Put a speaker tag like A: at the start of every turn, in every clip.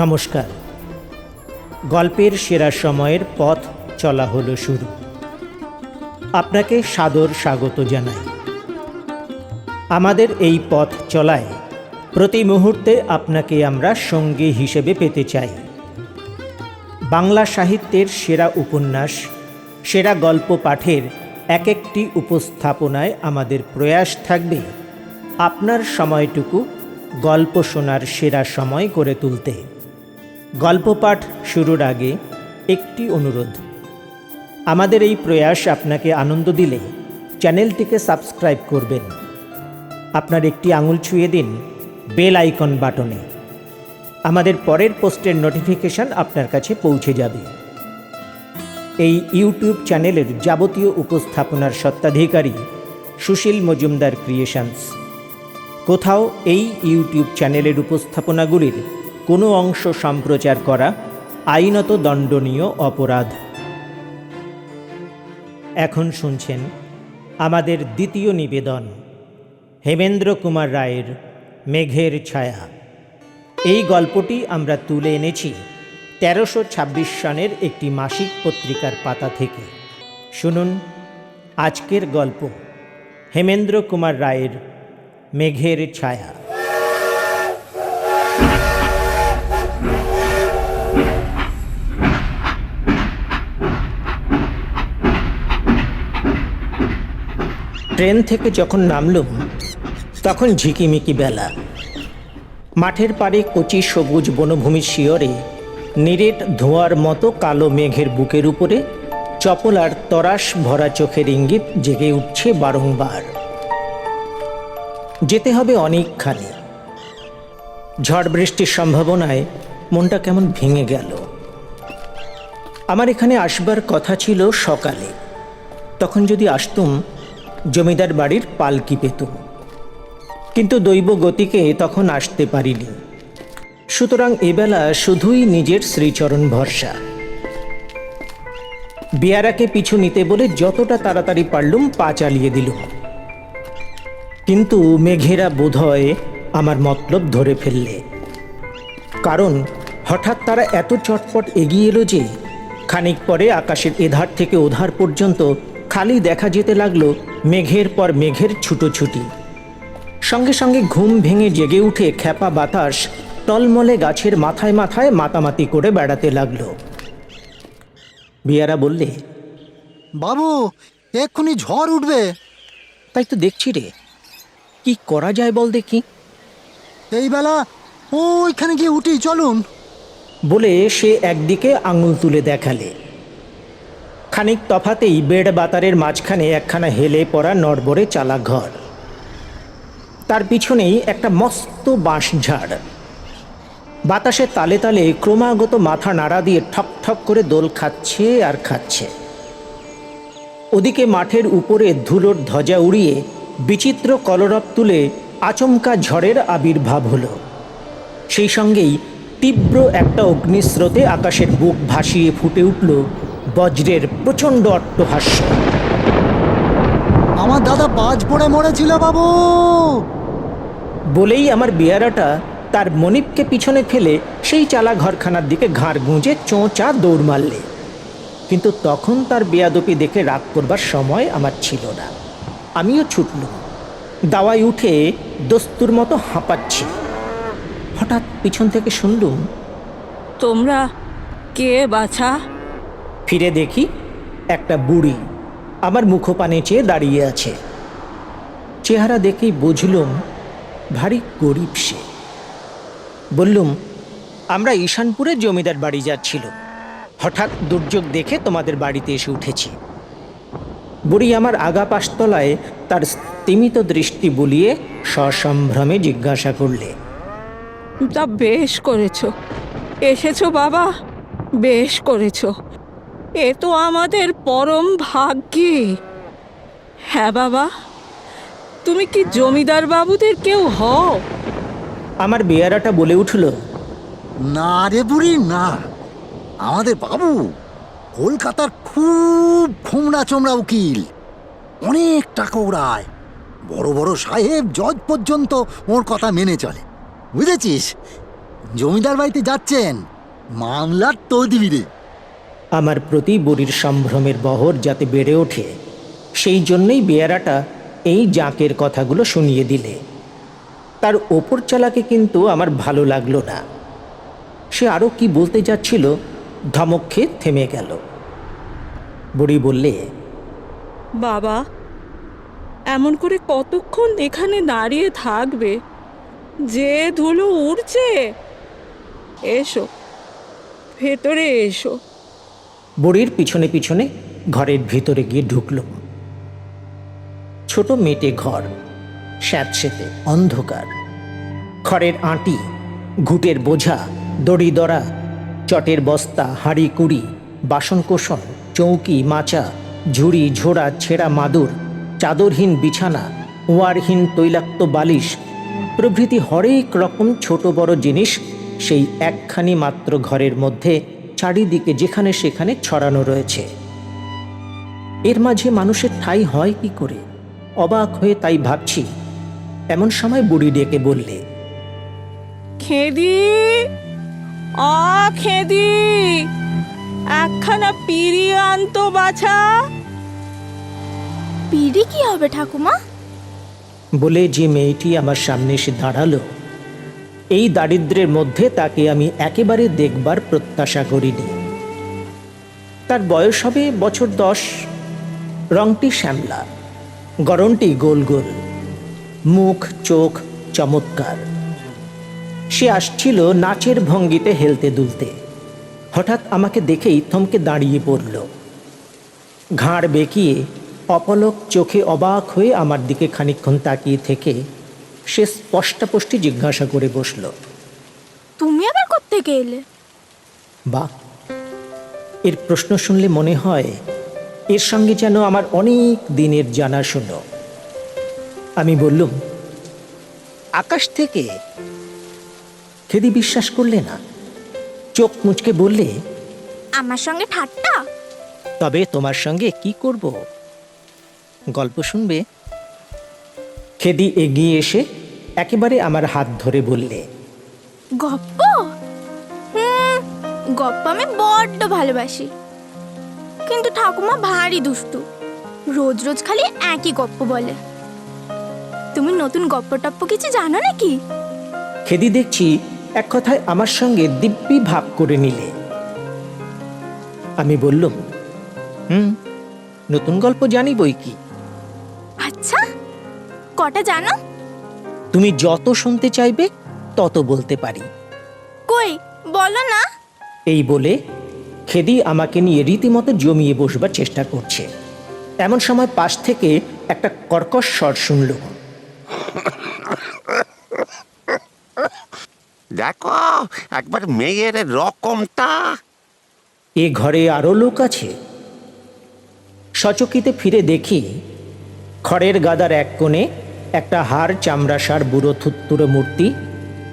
A: নমস্কার। গল্পের সেরা সময়ের পথ চলা হলো শুরু। আপনাকে সাদর স্বাগত জানাই। আমাদের এই পথ চলায় প্রতি মুহূর্তে আপনাকে আমরা সঙ্গী হিসেবে পেতে চাই। বাংলা সাহিত্যের সেরা উপন্যাস, সেরা গল্প পাঠের এক একটি উপস্থাপনায় আমাদের প্রয়াস থাকবে আপনার সময়টুকু গল্প শোনার সেরা সময় করে তুলতে। গল্প পাঠ শুরুর আগে একটি অনুরোধ। আমাদের এই প্রয়াস আপনাকে আনন্দ দিলে চ্যানেলটিকে সাবস্ক্রাইব করবেন। আপনার একটি আঙুল ছুঁয়ে দিন বেল আইকন বাটনে। আমাদের পরের পোস্টের নোটিফিকেশন আপনার কাছে পৌঁছে যাবে। এই ইউটিউব চ্যানেলের যাবতীয় উপস্থাপনার সত্ত্বাধিকারী সুশীল মজুমদার ক্রিয়েশনস। কোথাও এই ইউটিউব চ্যানেলের উপস্থাপনাগুলির কোনো অংশ সম্প্রচার করা আইনত দণ্ডনীয় অপরাধ। এখন শুনছেন আমাদের দ্বিতীয় নিবেদন, হেমেন্দ্র কুমার রায়ের মেঘের ছায়া। এই গল্পটি আমরা তুলে এনেছি তেরোশো ছাব্বিশ সনের একটি মাসিক পত্রিকার পাতা থেকে। শুনুন আজকের গল্প, হেমেন্দ্র কুমার রায়ের মেঘের ছায়া। ট্রেন থেকে যখন নামলুম, তখন ঝিকিমিকি বেলা। মাঠের পাড়ে কচি সবুজ বনভূমির শিয়রে, নিরেট ধোঁয়ার মতো কালো মেঘের বুকের উপরে চপল আর তরাস ভরা চোখের ইঙ্গিত জেগে উঠছে বারংবার। যেতে হবে অনেকখানি। ঝড় বৃষ্টির সম্ভাবনায় মনটা কেমন ভেঙে গেল। আমার এখানে আসবার কথা ছিল সকালে। তখন যদি আসতুম জমিদার বাড়ির পালকি পেতুম কিন্তু দৈব গতিকে তখন আসতে পারিনি। সুতরাং এবেলা শুধুই নিজের শ্রীচরণ ভরসা। বিয়ারাকে পিছু নিতে বলে যতটা তাড়াতাড়ি পারলুম পা চালিয়ে দিলুম। কিন্তু মেঘেরা বোধহয় আমার মতলব ধরে ফেললে। কারণ হঠাৎ তারা এত চটপট এগিয়ে এলো যে, খানিক পরে আকাশের এধার থেকে ওধার পর্যন্ত খালি দেখা যেতে লাগল মেঘের পর মেঘের ছুটোছুটি সঙ্গে সঙ্গে ঘুম ভেঙে জেগে উঠে খ্যাপা বাতাস টলমলে গাছের মাথায় মাথায় মাতামাতি করে বেড়াতে লাগল। বিয়ারা বললে
B: বাবু এক্ষুনি ঝড় উঠবে।
A: তাই তো দেখছি রে। কি করা যায় বল দেখি।
B: এই বেলা ওইখানে গিয়ে উঠি চলুন।
A: বলে সে একদিকে আঙুল তুলে দেখালে। খানিক তফাতেই বেড বাতারের মাঝখানে একখানা হেলে পড়া নড়বড়ে চালা ঘর। তার পিছনেই একটা মস্ত বাঁশ ঝাড় বাতাসে তালে তালে ক্রমাগত মাথা নাড়া দিয়ে ঠক ঠক করে দোল খাচ্ছে আর খাচ্ছে। ওদিকে মাঠের উপরে ধুলোর ধ্বজা উড়িয়ে বিচিত্র কলরব তুলে আচমকা ঝড়ের আবির্ভাব হলো। সেই সঙ্গেই তীব্র একটা অগ্নিস্রোতে আকাশের বুক ভাসিয়ে ফুটে উঠল বজ্রের প্রচণ্ড অট্টহাস্য
B: আমার দাদা বাজ পড়ে মরেছিল বাবু।
A: বলেই আমার বেয়ারাটা তার মনিপকে পিছনে ফেলে সেই চালা ঘরখানার দিকে ঘাড় গুঁজে চোঁচা দৌড় মারলে। কিন্তু তখন তার বেয়াদপি দেখে রাগ করবার সময় আমার ছিল না। আমিও ছুটলুম। দাওয়ায় উঠে দস্তুর মতো হাঁপাচ্ছি। হঠাৎ পিছন থেকে শুনলুম
C: তোমরা কে বাছা?
A: ফিরে দেখি একটা বুড়ি আমার মুখপানে চেয়ে দাঁড়িয়ে আছে। চেহারা দেখেই বুঝলুম ভারী গরিব সে। বললুম, আমরা ঈশানপুরে জমিদার বাড়ি যাচ্ছিল হঠাৎ দুর্যোগ দেখে তোমাদের বাড়িতে এসে উঠেছি। বুড়ি আমার আগা পাশতলায় তার স্তিমিত দৃষ্টি বুলিয়ে সসম্ভ্রমে জিজ্ঞাসা করলে,
C: তা বেশ করেছ। এসেছ বাবা, বেশ করেছ। এ তো আমাদের পরম ভাগ্যে। হ্যাঁ বাবা তুমি কি জমিদার বাবুদের কেউ হও?
A: আমার বেয়ারাটা বলে উঠল
B: না রে বুড়ি না। আমাদের বাবু কলকাতার খুব খুমড়া চোমড়া উকিল। অনেক টাকা ওড়ায় বড় বড় সাহেব জজ পর্যন্ত ওর কথা মেনে চলে। বুঝেছিস? জমিদার বাড়িতে যাচ্ছেন মামলার তদবিরে।
A: আমার প্রতি বুড়ির সম্ভ্রমের বহর যাতে বেড়ে ওঠে, সেই জন্যই বেয়ারাটা এই জাঁকের কথাগুলো শুনিয়ে দিলে। তার ওপর চালাকে কিন্তু আমার ভালো লাগল না। সে আরও কি বলতে যাচ্ছিল, ধমক খেয়ে থেমে গেল। বুড়ি বললে,
C: বাবা, এমন করে কতক্ষণ এখানে দাঁড়িয়ে থাকবে? যে ধুলো উড়ছে। এসো, ভেতরে এসো।
A: বুড়ির পিছনে পিছনে ঘরের ভিতরে গিয়ে ঢুকল। ছোট মেটে ঘর, স্যাঁতসেতে অন্ধকার। খড়ের আঁটি, ঘুটের বোঝা, দড়ি দড়া, চটের বস্তা, হাঁড়ি কুড়ি, বাসনকোসন, চৌকি, মাচা, ঝুড়ি, ঝোড়া, ছেঁড়া মাদুর, চাদরহীন বিছানা, ওয়ারহীন তৈলাক্ত বালিশ, প্রভৃতি হরেক রকম ছোট বড় জিনিস সেই একখানি মাত্র ঘরের মধ্যে চারিদিকে যেখানে সেখানে ছড়ানো রয়েছে। এর মাঝে মানুষের ঠাঁই হয় কি করে? অবাক হয়ে তাই ভাবছি। এমন সময় বুড়ি ডেকে বললে
C: খেদি! আ খেদি! একখানা পিড়ি আনতো বাছা।
D: পিড়ি কি হবে ঠাকুমা?
A: বলে যে মেয়েটি আমার সামনে এসে দাঁড়াল এই দারিদ্র্যের মধ্যে তাকে আমি একেবারে দেখবার প্রত্যাশা করিনি। তার বয়স হবে বছর দশ। রংটি শ্যামলা গরমটি গোল গোল, মুখ, চোখ চমৎকার। সে আসছিল নাচের ভঙ্গিতে হেলতে দুলতে। হঠাৎ আমাকে দেখেই থমকে দাঁড়িয়ে পড়ল। ঘাড় বেঁকিয়ে অপলক চোখে অবাক হয়ে আমার দিকে খানিকক্ষণ তাকিয়ে থেকে সে স্পষ্টাস্পষ্টি জিজ্ঞাসা করে বসল।
D: তুমি আবার কোত্থেকে এলে?
A: বা এর প্রশ্ন শুনলে মনে হয় এর সঙ্গে যেন আমার অনেক দিনের জানাশুনো। আমি বললুম আকাশ থেকে খেদি বিশ্বাস করলে না? চোখ মুচকে বললে
D: আমার সঙ্গে ঠাট্টা?
A: তবে তোমার সঙ্গে কি করব? গল্প শুনবে? খেদি এগিয়ে এসে একেবারে আমার হাত ধরে বললে
D: গপ্প? হুম গপ্প আমি বড্ড ভালোবাসি। কিন্তু ঠাকুমা ভারী দুষ্টু। রোজ রোজ খালি একই গপ্প বলে। তুমি নতুন গপ্প টপ্প কিছু জানো নাকি?
A: খেদি দেখছি এক কথায় আমার সঙ্গে দিব্যি ভাব করে নিলে। আমি বললুম হুম নতুন গল্প জানি বই কি?
D: আচ্ছা কটা জানো?
A: তুমি যত শুনতে চাইবে তত বলতে পারি।
D: কই? বলো না।
A: এই বলে খেদি আমাকে নিয়ে রীতিমতো জমিয়ে বসবার চেষ্টা করছে। এমন সময় পাশ থেকে একটা কর্কশ স্বর শুনল।
E: দেখো একবার মেয়ের রকমটা।
A: এ ঘরে আরও লোক আছে। সচকিতে ফিরে দেখি খড়ের গাদার এক কোণে একটা হাড় চামড়াসার বুড়ো থুত্তুরো মূর্তি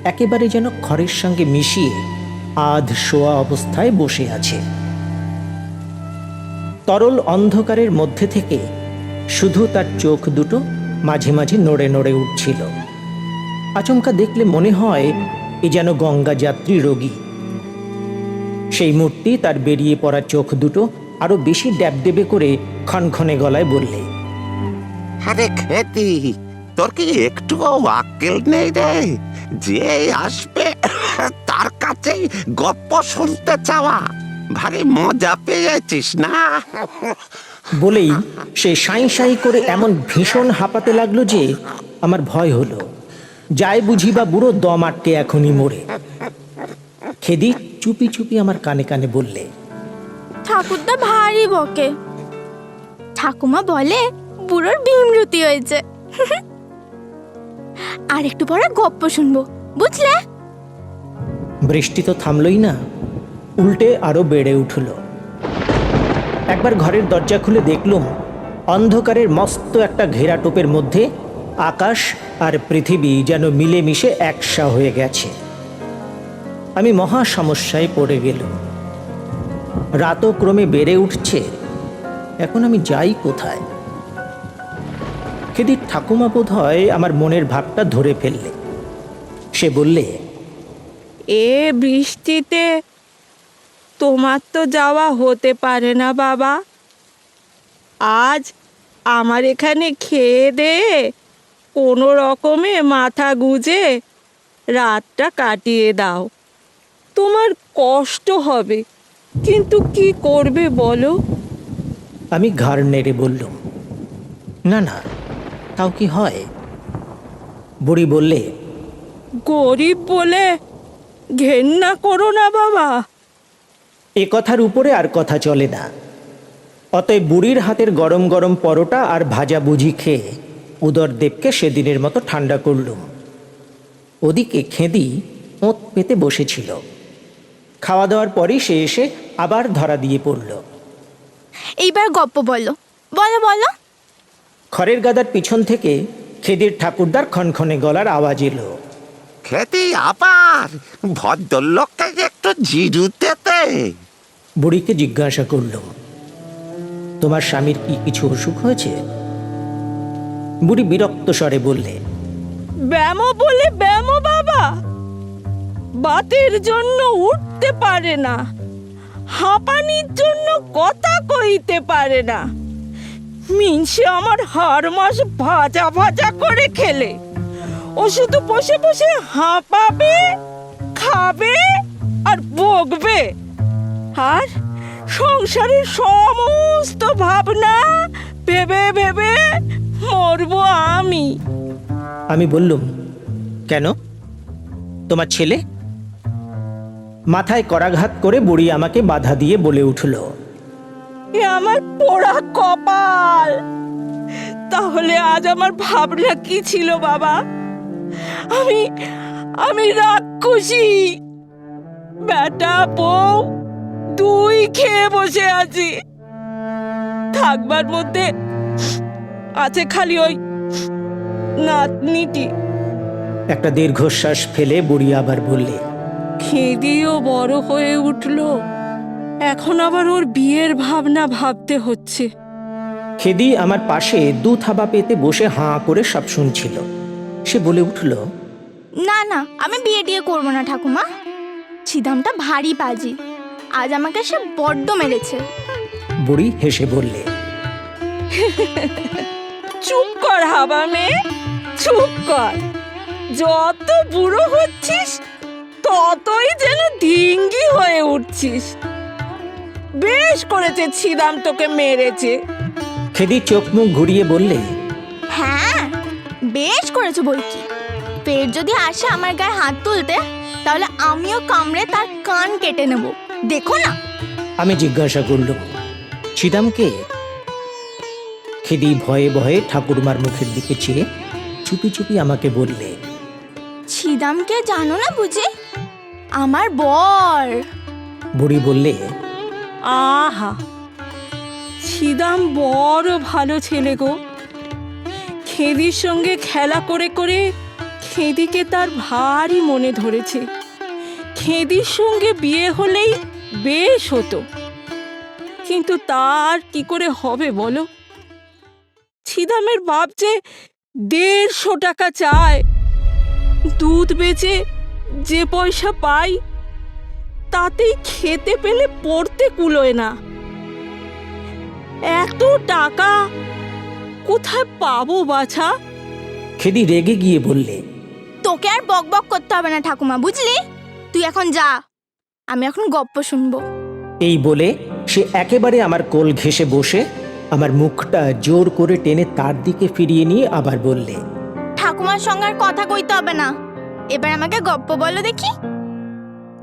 A: একেবারে যেন খড়ের সঙ্গে মিশিয়ে আধ শোয়া অবস্থায় বসে আছে। তরল অন্ধকারের মধ্যে থেকে শুধু তার চোখ দুটো মাঝে মাঝে নড়ে নড়ে উঠছিল। আচমকা দেখলে মনে হয় এ যেন গঙ্গা যাত্রী রোগী। সেই মূর্তি তার বেরিয়ে পড়া চোখ দুটো আরও বেশি ড্যাব ড্যাবডেবে করে ক্ষণক্ষণে গলায় বললে,
E: আরে তোর কি একটুও আক্কেল নেই রে? যে আসবে তার কাছেই গপ্প শুনতে চাওয়া। ভারী মজা পেয়েছিস না?
A: বলেই সে সাই সাই করে এমন ভীষণ হাঁপাতে লাগল যে আমার ভয় হলো। যায় বুঝি বা বুড়ো দম আটকে এখনই মরে। খেদি চুপি চুপি আমার কানে কানে বললে
D: ঠাকুরদা ভারী বকে। ঠাকুমা বলে বুড়োর ভীমরতি হয়েছে। আর একটু পরে গপ্প শুনব, বুঝলে?
A: বৃষ্টি তো থামলই না, উল্টে আরও বেড়ে উঠল। একবার ঘরের দরজা খুলে দেখলুম, অন্ধকারের মস্ত একটা ঘেরা টোপের মধ্যে আকাশ আর পৃথিবী যেন মিলেমিশে একসা হয়ে গেছে। আমি মহা সমস্যায় পড়ে গেল রাতও ক্রমে বেড়ে উঠছে, এখন আমি যাই কোথায়? খেদির ঠাকুমা বোধ হয় আমার মনের ভাবটা ধরে ফেললে? সে বললে
C: এ বৃষ্টিতে তোমার তো যাওয়া হতে পারে না বাবা। আজ আমার এখানে খেয়ে দে কোনো রকমে মাথা গুজে রাতটা কাটিয়ে দাও। তোমার কষ্ট হবে কিন্তু কি করবে বলো?
A: আমি ঘাড় নেড়ে বললুম না না তাও কি হয়? বুড়ি বললে
C: গরিব বলে ঘেন্না করো না বাবা।
A: এ কথার উপরে আর কথা চলে না। অতএব বুড়ির হাতের গরম গরম পরোটা আর ভাজা বুঝি খেয়ে উদরদেবকে সেদিনের মতো ঠান্ডা করলুম। ওদিকে খেঁদি ওঁত পেতে বসেছিল। খাওয়া দাওয়ার পরই সে এসে আবার ধরা দিয়ে পড়ল।
D: এইবার গপ্প বলো। বলো বলো।
A: খড়ের গাদার পিছন থেকে খেদির ঠাকুরদার খনখনে গলার আওয়াজ এলো।
E: খেতি আবার ভদ্রলোককে একটু জিরুতে দে।
A: বুড়িকে জিজ্ঞাসা করলুম তোমার স্বামীর কি কিছু অসুখ হয়েছে? বুড়ি বিরক্ত স্বরে বললে
C: ব্যামো বলে ব্যামো বাবা বাতের জন্য উঠতে পারে না হাঁপানির জন্য কথা কইতে পারে না। মিনসে আমার হাড় মাস ভাজা ভাজা করে খেলে। ও শুধু বসে বসে হাঁপাবে, খাবে আর বকবে। আর সংসারের সমস্ত ভাবনা ভেবে ভেবে মরবো আমি।
A: আমি বললুম, কেন? তোমার ছেলে? মাথায় করাঘাত করে বুড়ি আমাকে বাধা দিয়ে বলে উঠল।
C: এ আমার পোড়া কপাল। তাহলে আজ আমার ভাবনা কি ছিল বাবা? আমি আমি রাক্ষসী। বেটা বউ দুই খেয়ে বসে আছি। থাকবার মধ্যে আছে খালি ওই নাতনিটি।
A: একটা দীর্ঘশ্বাস ফেলে বুড়ি আবার বললে
C: খেদিও বড় হয়ে উঠল। এখন আবার ওর বিয়ের ভাবনা ভাবতে হচ্ছে।
A: খেদি আমার পাশে দু থাবা পেতে বসে হাঁ করে সব শুনছিল। সে বলে উঠল
D: না না আমি বিয়ে টিয়ে করব না ঠাকুমা। ছিদামটা ভারী বাজি আজ আমাকে সে বড্ড মেরেছে।
A: বুড়ি হেসে বললে
C: চুপ কর হাবা মেয়ে চুপ কর। যত বুড়ো হচ্ছিস ততই যেন ডিঙ্গি হয়ে উঠছিস। বেশ করেছে ছিদাম তোকে মেরেছে।
A: খেদি চোখ মুখ ঘুরিয়ে বললে
D: হ্যাঁ বেশ করেছ কি পেট যদি আসে আমার গায়ে হাত তুলতে তাহলে আমিও কামড়ে তার কান কেটে নেব। দেখো না।
A: আমি জিজ্ঞাসা করলুম ছিদামকে? খেদি ভয়ে ভয়ে ঠাকুরমার মুখের দিকে চেয়ে চুপি চুপি আমাকে বললে
D: ছিদামকে জানো না বুঝি? আমার বর।
A: বুড়ি বললে
C: আহা, ছিদাম বড় ভালো ছেলে গো। খেদির সঙ্গে খেলা করে করে খেদিকে তার ভারী মনে ধরেছে। খেদির সঙ্গে বিয়ে হলেই বেশ হতো। কিন্তু তার কি করে হবে বলো? ছিদামের বাপ যে দেড়শো টাকা চায়, দুধ বেচে যে পয়সা পাই তাতেই খেতে পেলে পড়তে কুলোয় না। এত টাকা কোথায় পাবো বাছা?
A: খেদি রেগে গিয়ে বললে
D: তোকে আর বক বক করতে হবে না ঠাকুমা বুঝলি? তুই এখন যা আমি এখন গপ্প শুনব।
A: এই বলে সে একেবারে আমার কোল ঘেঁষে বসে আমার মুখটা জোর করে টেনে তার দিকে ফিরিয়ে নিয়ে আবার বললে
D: ঠাকুমার সঙ্গে আর কথা কইতে হবে না। এবার আমাকে গপ্প বলো দেখি।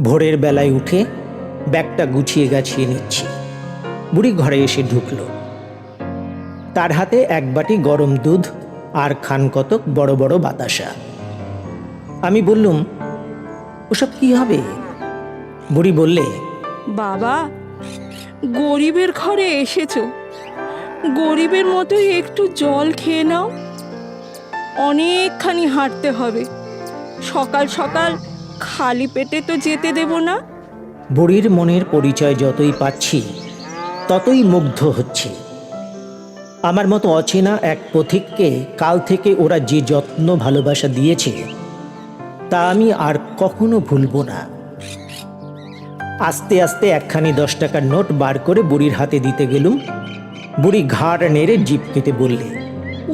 A: ভোরের বেলায় উঠে ব্যাগটা গুছিয়ে গাছিয়ে নিচ্ছি। বুড়ি ঘরে এসে ঢুকল। তার হাতে এক বাটি গরম দুধ আর খান কতক বড় বড় বাতাসা। আমি বললুম, ওসব কি হবে? বুড়ি বললে,
C: বাবা, গরিবের ঘরে এসেছ। গরিবের মতোই একটু জল খেয়ে নাও। অনেকখানি হাঁটতে হবে। সকাল সকাল খালি পেটে তো যেতে দেব না।
A: বুড়ির মনের পরিচয় যতই পাচ্ছি ততই মুগ্ধ হচ্ছে। আমার মতো অচেনা এক পথিককে কাল থেকে ওরা যে যত্ন ভালোবাসা দিয়েছে তা আমি আর কখনো ভুলব না। আস্তে আস্তে একখানি দশ টাকার নোট বার করে বুড়ির হাতে দিতে গেলুম। বুড়ি ঘাড় নেড়ে জিপ কেটে বললে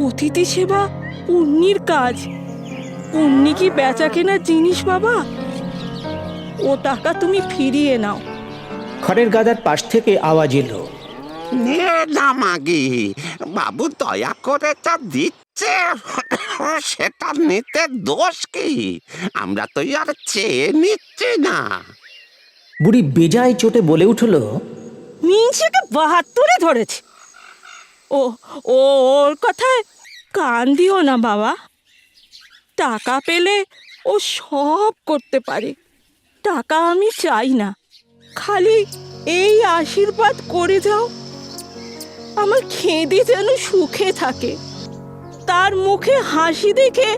C: অতিথি সেবা পুণ্যির কাজ। পুণ্যি কি বেচা কেনার জিনিস বাবা? ও টাকা তুমি ফিরিয়ে নাও।
A: খড়ের গাদার পাশ থেকে আওয়াজ এলো।
E: নে না মাগি বাবু দয়া করে যা দিচ্ছে সেটা নিতে দোষ কি? আমরা তো আর চেয়ে নিচ্ছি না।
A: বুড়ি বেজায় চোটে বলে উঠল
C: মিনসেকে বাহাত্তরে ধরেছে। ও ও ওর কথায় কান দিও না বাবা। টাকা পেলে ও সব করতে পারে। টাকা আমি চাই না। খালি এই আশীর্বাদ করে যাও। আমার খেঁদে যেন সুখে থাকে। তার মুখে হাসি দেখে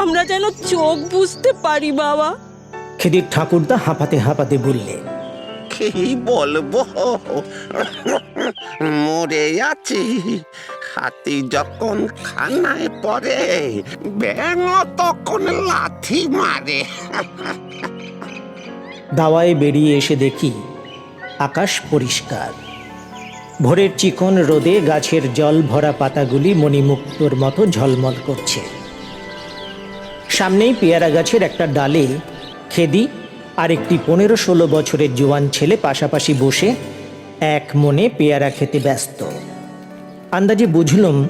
C: আমরা যেন চোখ বুঝতে পারি বাবা।
A: খেদির ঠাকুরদা হাঁপাতে হাঁপাতে বললে
E: কি বলব? মরে আছি। হাতি যখন খানায় পড়ে ব্যাঙ তখন লাথি মারে।
A: দাওয়ায় বেরিয়ে এসে দেখি আকাশ পরিষ্কার। ভোরের চিকন রোদে গাছের জল ভরা পাতাগুলি মণিমুক্তর মতো ঝলমল করছে। সামনেই পেয়ারা গাছের একটা ডালে খেদি আর একটি পনেরো ষোলো বছরের জোয়ান ছেলে পাশাপাশি বসে এক মনে পেয়ারা খেতে ব্যস্ত। আন্দাজে বুঝলুম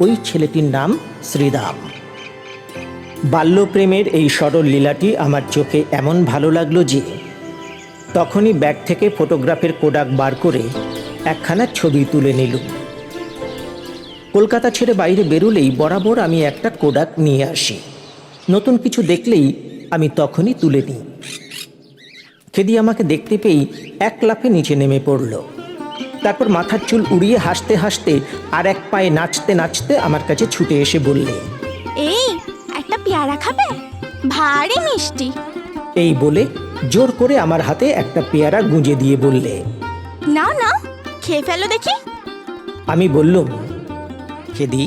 A: ওই ছেলেটির নাম শ্রীরাম। বাল্যপ্রেমের এই সরল লীলাটি আমার চোখে এমন ভালো লাগল যে, তখনই ব্যাগ থেকে ফটোগ্রাফের কোডাক বার করে একখানা ছবি তুলে নিলুম। কলকাতা ছেড়ে বাইরে বেরোলেই বরাবর আমি একটা কোডাক নিয়ে আসি। নতুন কিছু দেখলেই আমি তখনই তুলে নিই। খেদি আমাকে দেখতে পেয়েই এক লাফে নিচে নেমে পড়ল। তারপর মাথার চুল উড়িয়ে হাসতে হাসতে আর এক পায়ে নাচতে নাচতে আমার কাছে ছুটে এসে বললে
D: এই একটা পেয়ারা খাবে? ভারী মিষ্টি।
A: এই বলে জোর করে আমার হাতে একটা পেয়ারা গুঁজে দিয়ে বললে
D: না না খেয়ে ফেলো দেখি।
A: আমি বললুম খেদি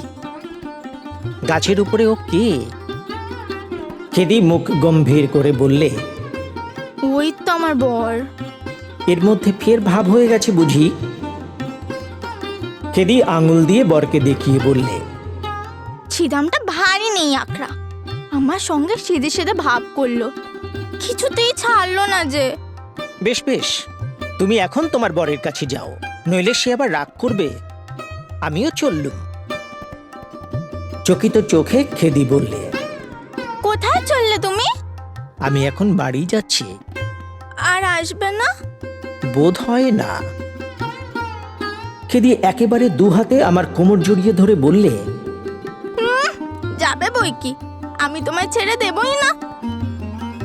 A: গাছের উপরে ও কে? খেদি মুখ গম্ভীর করে বললে
D: ওই তো আমার বর।
A: এর মধ্যে ফের ভাব হয়ে গেছে বুঝি? খেদি আঙুল দিয়ে বরকে দেখিয়ে বললে
D: ছিদামটা ভারী নেই আকড়া আমার সঙ্গে সেদে সেদে ভাব করল। কিছুতেই ছাড়লো না যে।
A: বেশ বেশ তুমি এখন তোমার বরের কাছে যাও নইলে সে আবার রাগ করবে। আমিও চললুম। চকিত চোখে খেদি বললে
D: কোথায় চললে তুমি?
A: আমি এখন বাড়ি যাচ্ছি।
D: আর আসবে না?
A: বোধ হয় না। খেদি একেবারে দু হাতে আমার কোমর জড়িয়ে ধরে বললে
D: যাবে বই কি? আমি তোমায় ছেড়ে দেবই না।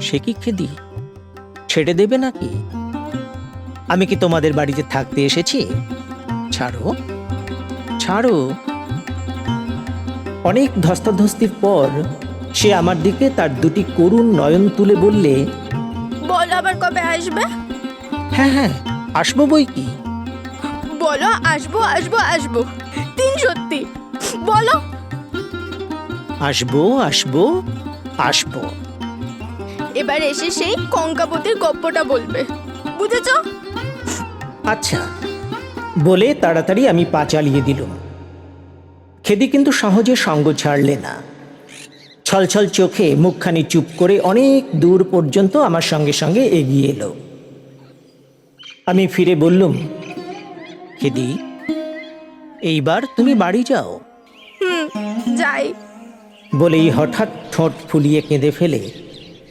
A: সে কি খেদি? ছেড়ে দেবে নাকি? আমি কি তোমাদের বাড়িতে থাকতে এসেছি? ছাড়ো ছাড়ো। অনেক ধস্তাধস্তির পর সে আমার দিকে তার দুটি করুণ নয়ন তুলে বললে
D: বল আবার কবে আসবে?
A: হ্যাঁ হ্যাঁ আসব বই কি?
D: বলো আসব আসব আসব। তিন সত্যি। বলো।
A: আসব আসব আসব।
D: এবার এসে সেই কঙ্কাপতির গপ্পটা বলবে। বুঝেছ?
A: আচ্ছা বলে তাড়াতাড়ি আমি পা চালিয়ে দিলুম। খেদি কিন্তু সহজে সঙ্গ ছাড়লে না। ছলছল চোখে মুখখানি চুপ করে অনেক দূর পর্যন্ত আমার সঙ্গে সঙ্গে এগিয়ে এলো। আমি ফিরে বললুম খেদি এইবার তুমি বাড়ি যাও।
D: হুম যাই।
A: বলেই হঠাৎ ঠোঁট ফুলিয়ে কেঁদে ফেলে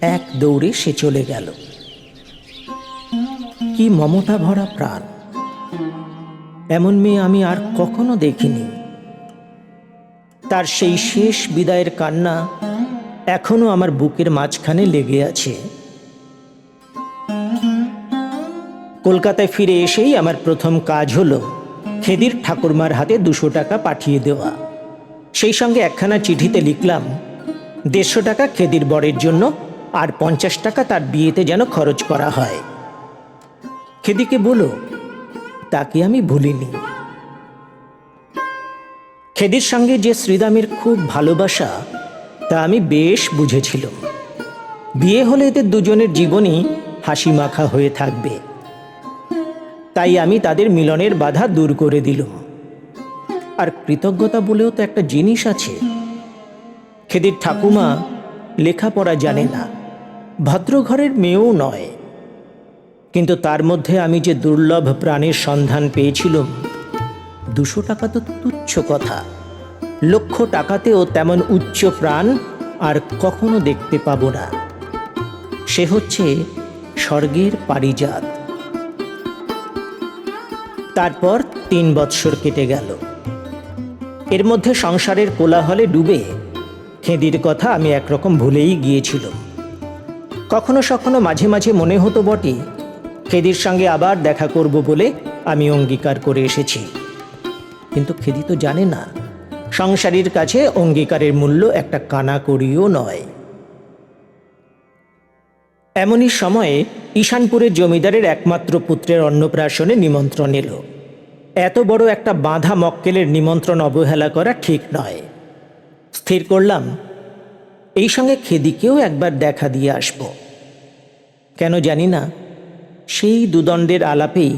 A: এক দৌড়ে সে চলে গেল। কি মমতা ভরা প্রাণ। এমন মেয়ে আমি আর কখনো দেখিনি। তার সেই শেষ বিদায়ের কান্না এখনও আমার বুকের মাঝখানে লেগে আছে। কলকাতায় ফিরে এসেই আমার প্রথম কাজ হলো খেদির ঠাকুরমার হাতে দুশো টাকা পাঠিয়ে দেওয়া। সেই সঙ্গে একখানা চিঠিতে লিখলাম, দেড়শো টাকা খেদির বরের জন্য আর পঞ্চাশ টাকা তার বিয়েতে যেন খরচ করা হয়। খেদিকে বলো, তাকে আমি ভুলিনি। খেদির সঙ্গে যে শ্রীদামের খুব ভালোবাসা, তা আমি বেশ বুঝেছিলাম। বিয়ে হলে এদের দুজনের জীবনই হাসি মাখা হয়ে থাকবে। তাই আমি তাদের মিলনের বাধা দূর করে দিলুম। আর কৃতজ্ঞতা বলেও তো একটা জিনিস আছে। খেদির ঠাকুমা লেখাপড়া জানে না, ভদ্রঘরের মেয়েও নয়। কিন্তু তার মধ্যে আমি যে দুর্লভ প্রাণের সন্ধান পেয়েছিলাম, দুশো টাকা তো তুচ্ছ কথা। লক্ষ টাকাতেও তেমন উচ্চ প্রাণ আর কখনো দেখতে পাবো না। সে হচ্ছে স্বর্গের পারিজাত। তারপর তিন বৎসর কেটে গেল। এর মধ্যে সংসারের কোলাহলে ডুবে খেদির কথা আমি একরকম ভুলেই গিয়েছিলাম। কখনো সখনো মাঝে মাঝে মনে হতো বটে, খেদির সঙ্গে আবার দেখা করব বলে আমি অঙ্গীকার করে এসেছি। কিন্তু খেদি তো জানে না, সংসারীর কাছে অঙ্গীকারের মূল্য একটা কানা করিও নয়। এমনই সময়ে ঈশানপুরের জমিদারের একমাত্র পুত্রের অন্নপ্রাশনে নিমন্ত্রণ এলো। এত বড় একটা বাঁধা মক্কেলের নিমন্ত্রণ অবহেলা করা ঠিক নয়। স্থির করলাম, এই সঙ্গে খেদিকেও একবার দেখা দিয়ে আসব। কেন জানি না, সেই দুদণ্ডের আলাপেই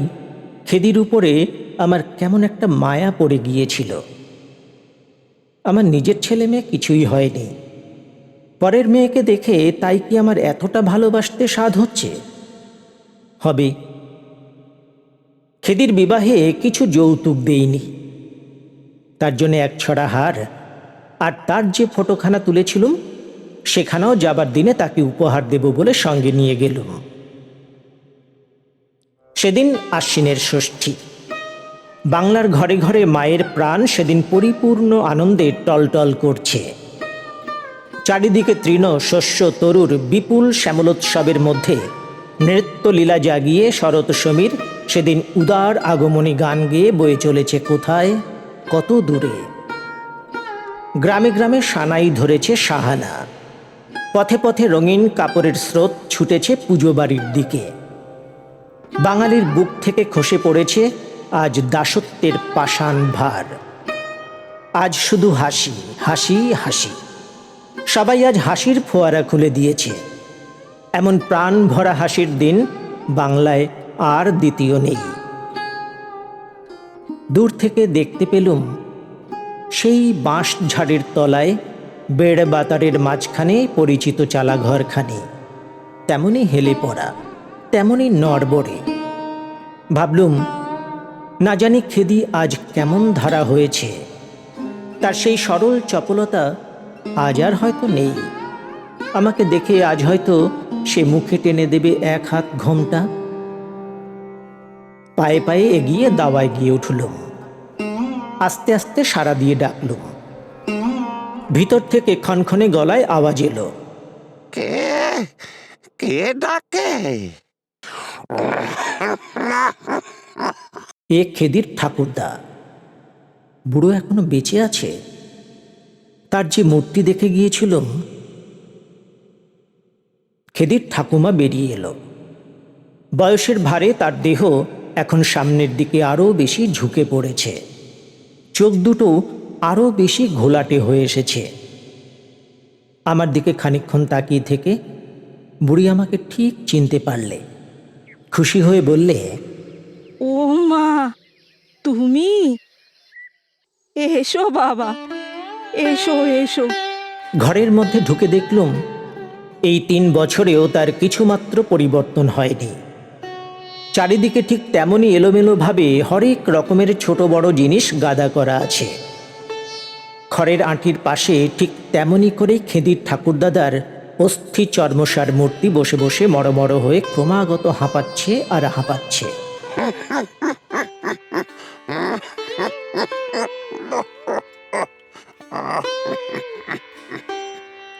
A: খেদির উপরে আমার কেমন একটা মায়া পড়ে গিয়েছিল। আমার নিজের ছেলে মেয়ে কিছুই হয়নি। পরের মেয়েকে দেখে তাই কি আমার এতটা ভালোবাসতে স্বাদ হচ্ছে? হবে। খেদির বিবাহে কিছু যৌতুক দেইনি তার জন্য এক ছড়া হার আর তার যে ফটোখানা তুলেছিলুম, সেখানেও যাবার দিনে তাকে উপহার দেব বলে সঙ্গে নিয়ে গেলুম। সেদিন আশ্বিনের ষষ্ঠী। বাংলার ঘরে ঘরে মায়ের প্রাণ সেদিন পরিপূর্ণ আনন্দে টলটল করছে। চারিদিকে তৃণ, শস্য, তরুর, বিপুল শ্যামলোৎসবের মধ্যে নৃত্যলীলা জাগিয়ে শরৎ সমীর সেদিন উদার আগমনী গান গেয়ে বয়ে চলেছে কোথায়? কত দূরে? গ্রামে গ্রামে সানাই ধরেছে সাহানা। পথে পথে রঙিন কাপড়ের স্রোত ছুটেছে পুজো বাড়ির দিকে। বাঙালির বুক থেকে খসে পড়েছে আজ দাসত্বের পাষাণ ভার। আজ শুধু হাসি হাসি হাসি। সবাই আজ হাসির ফোয়ারা খুলে দিয়েছে। এমন প্রাণ ভরা হাসির দিন বাংলায় আর দ্বিতীয় নেই। দূর থেকে দেখতে পেলুম সেই বাঁশ ঝাড়ের তলায় বেড় বাতারের মাঝখানে পরিচিত চালাঘরখানে তেমনই হেলে পড়া, তেমনই নড়বড়ে ভাবলুম, না জানি খেদি আজ কেমন ধারা হয়েছে, তার সেই সরল চপলতা আজ আর হয়তো নেই। আমাকে দেখে আজ হয়তো সে মুখে টেনে দেবে এক হাত ঘোমটা। পায়ে পায়ে এগিয়ে দাওয়ায় গিয়ে উঠলুম আস্তে আস্তে সারা দিয়ে ডাকলুম ভিতর থেকে ক্ষণক্ষণে গলায় আওয়াজ এলো।
E: কে? কে ডাকে?
A: এ খেদির ঠাকুরদা বুড়ো এখনও বেঁচে আছে? তার যে মূর্তি দেখে গিয়েছিলাম খেদির ঠাকুমা বেরিয়ে এলো। বয়সের ভারে তার দেহ এখন সামনের দিকে আরও বেশি ঝুঁকে পড়েছে। চোখ দুটো আরও বেশি ঘোলাটে হয়ে এসেছে। আমার দিকে খানিকক্ষণ তাকিয়ে থেকে বুড়ি আমাকে ঠিক চিনতে পারলে। খুশি হয়ে বললে
C: ও মা তুমি? এসো বাবা এসো এসো।
A: ঘরের মধ্যে ঢুকে দেখলুম এই তিন বছরেও তার কিছুমাত্র পরিবর্তন হয়নি। চারিদিকে ঠিক তেমনই এলোমেলোভাবে হরেক রকমের ছোট বড় জিনিস গাদা করা আছে। খড়ের আঁটির পাশে ঠিক তেমনই করে খেদির ঠাকুরদাদার অস্থি চর্মসার মূর্তি বসে বসে মরমর হয়ে ক্রমাগত হাঁপাচ্ছে আর হাঁপাচ্ছে।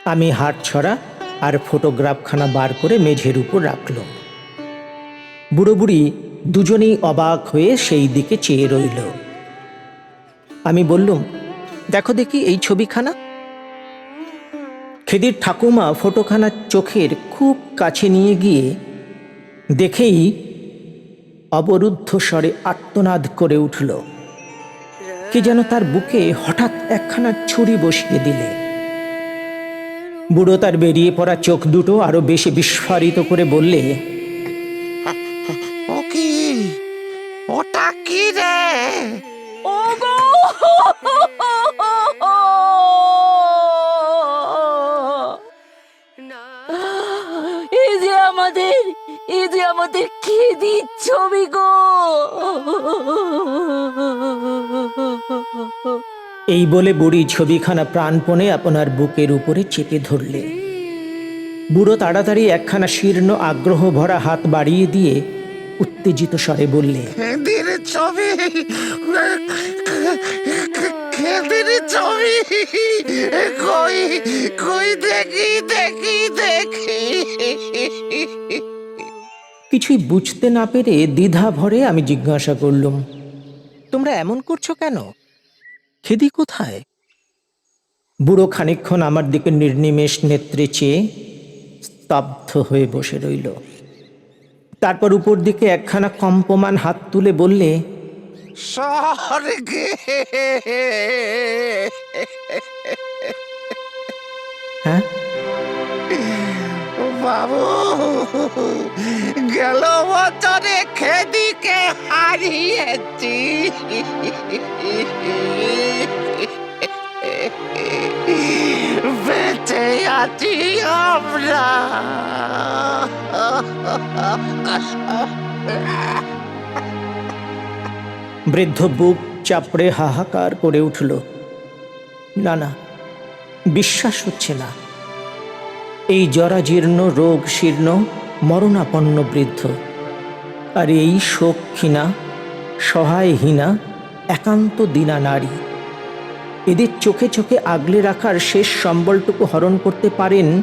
A: আমি হাট ছড়া আর ফটোগ্রাফখানা বার করে মেঝের উপর রাখলাম বুড়ো বুড়ি দুজনেই অবাক হয়ে সেই দিকে চেয়ে রইল। আমি বললুম, দেখো দেখি এই ছবিখানা। খেদির ঠাকুমা ফটোখানা চোখের খুব কাছে নিয়ে গিয়ে দেখেই অবরুদ্ধ স্বরে আর্তনাদ করে উঠল। কি যেন তার বুকে হঠাৎ একখানা ছুরি বসিয়ে দিলে। বুড়ো তার বেরিয়ে পড়া চোখ দুটো আরও বেশি বিস্ফারিত করে বললে
E: ও কি?
C: ওটা কি রে? এই যে আমাদের এই যে আমাদের কি দিচ্ছ ছবি
A: এই বলে বুড়ি ছবিখানা প্রাণপণে আপনার বুকের উপরে চেপে ধরলে। বুড়ো তাড়াতাড়ি একখানা শীর্ণ আগ্রহ ভরা হাত বাড়িয়ে দিয়ে উত্তেজিত স্বরে বললে
E: খেদির ছবি। খেদির ছবি। কই কই দেখি দেখি দেখি।
A: কিছুই বুঝতে না পেরে দ্বিধা ভরে আমি জিজ্ঞাসা করলুম তোমরা এমন করছ কেন? খেদি কোথায়? বুড়ো খানিকক্ষণ আমার দিকে নির্নিমেষ নেত্রে চেয়ে স্তব্ধ হয়ে বসে রইল। তারপর উপর দিকে একখানা কম্পমান হাত তুলে বললে
E: স্বর্গে
A: হ্যাঁ?
E: বাবু। গেল বছরে খেদিকে হারিয়েছি। বেঁচে আছি আমরা।
A: বৃদ্ধ বুক চাপড়ে হাহাকার করে উঠল। না না, বিশ্বাস হচ্ছে না। এই জরাজীর্ণ রোগ শীর্ণ মরণাপন্ন বৃদ্ধ। আর এই শোকহীনা, সহায়হীনা, একান্ত দীনা নারী। এদের চোখে চোখে আগলে রাখার শেষ সম্বলটুকু হরণ করতে পারেন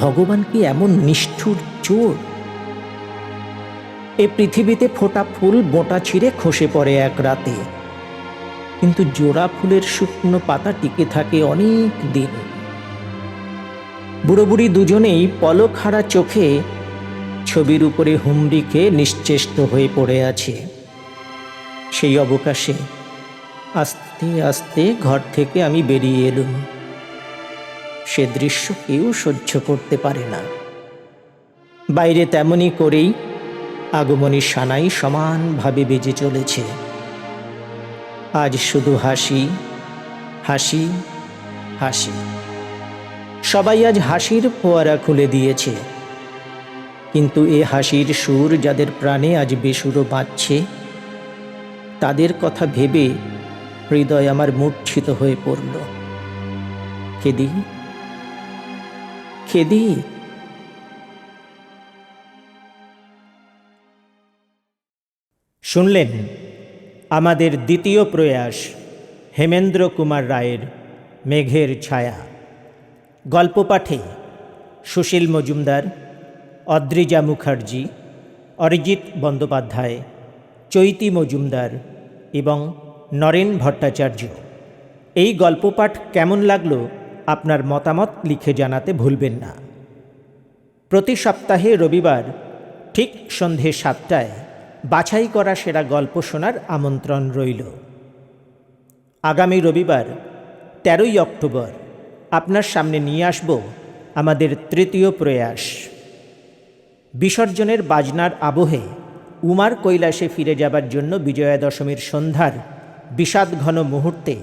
A: ভগবান কি এমন নিষ্ঠুর চোর? এ পৃথিবীতে ফোটা ফুল বোঁটা ছিঁড়ে খসে পড়ে এক রাতে। কিন্তু জোড়া ফুলের শুকনো পাতা টিকে থাকে অনেক দিন। বুড়ো বুড়ি দুজনেই পলক হারা চোখে ছবির উপরে হুমড়ি খেয়ে নিশ্চেষ্ট হয়ে পড়ে আছে। সেই অবকাশে আস্তে আস্তে ঘর থেকে আমি বেরিয়ে এলুম। সে দৃশ্য কেউ সহ্য করতে পারে না। বাইরে তেমনি করেই আগমনী সানাই সমানভাবে বেজে চলেছে। আজ শুধু হাসি হাসি হাসি। সবাই আজ হাসির ফোয়ারা খুলে দিয়েছে। কিন্তু এ হাসির সুর যাদের প্রাণে আজ বেসুরো বাঁচছে তাদের কথা ভেবে হৃদয় আমার মূর্ছিত হয়ে পড়ল। খেদি খেদি শুনলেন, আমাদের দ্বিতীয় প্রয়াস হেমেন্দ্র কুমার রায়ের মেঘের ছায়া। গল্প পাঠে সুশীল মজুমদার, অদ্রিজা মুখার্জি, অরিজিৎ বন্দ্যোপাধ্যায়, চৈতি মজুমদার এবং নরেন ভট্টাচার্য। এই গল্প পাঠ কেমন লাগল আপনার মতামত লিখে জানাতে ভুলবেন না। প্রতি সপ্তাহে রবিবার ঠিক সন্ধে সাতটায় বাছাই করা সেরা গল্প শোনার আমন্ত্রণ রইল। আগামী রবিবার তেরোই অক্টোবর আপনার সামনে নিয়ে আসব আমাদের তৃতীয় প্রয়াস। বিসর্জনের বাজনার আবহে উমার কৈলাসে ফিরে যাবার জন্য বিজয়া দশমীর সন্ধ্যার বিষাদ ঘন মুহূর্তে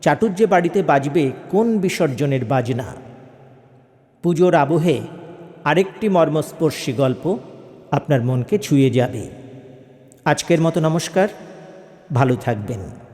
A: চাটুর্যে বাড়িতে বাজবে কোন বিসর্জনের বাজনা? পুজোর আবহে আরেকটি মর্মস্পর্শী গল্প আপনার মনকে ছুঁয়ে যাবে। আজকের মতো নমস্কার, ভালো থাকবেন।